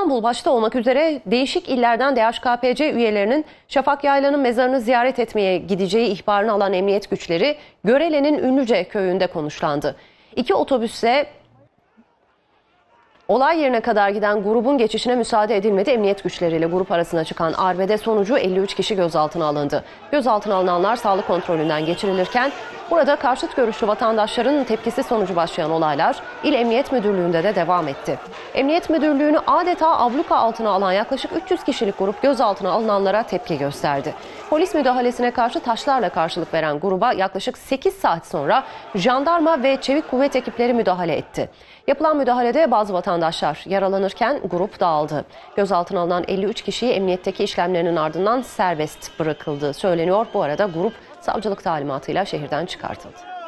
İstanbul başta olmak üzere değişik illerden DHKPC üyelerinin Şafak Yaylan'ın mezarını ziyaret etmeye gideceği ihbarını alan emniyet güçleri Görele'nin Ünlüce köyünde konuşlandı. İki otobüse Olay yerine kadar giden grubun geçişine müsaade edilmedi. Emniyet güçleriyle grup arasına çıkan arbede sonucu 53 kişi gözaltına alındı. Gözaltına alınanlar sağlık kontrolünden geçirilirken burada karşıt görüşlü vatandaşların tepkisi sonucu başlayan olaylar İl Emniyet Müdürlüğü'nde de devam etti. Emniyet Müdürlüğü'nü adeta abluka altına alan yaklaşık 300 kişilik grup gözaltına alınanlara tepki gösterdi. Polis müdahalesine karşı taşlarla karşılık veren gruba yaklaşık 8 saat sonra jandarma ve çevik kuvvet ekipleri müdahale etti. Yapılan müdahalede bazı vatandaşlar yaralanırken grup dağıldı. Gözaltına alınan 53 kişiyi emniyetteki işlemlerinin ardından serbest bırakıldığı söyleniyor. Bu arada grup savcılık talimatıyla şehirden çıkartıldı.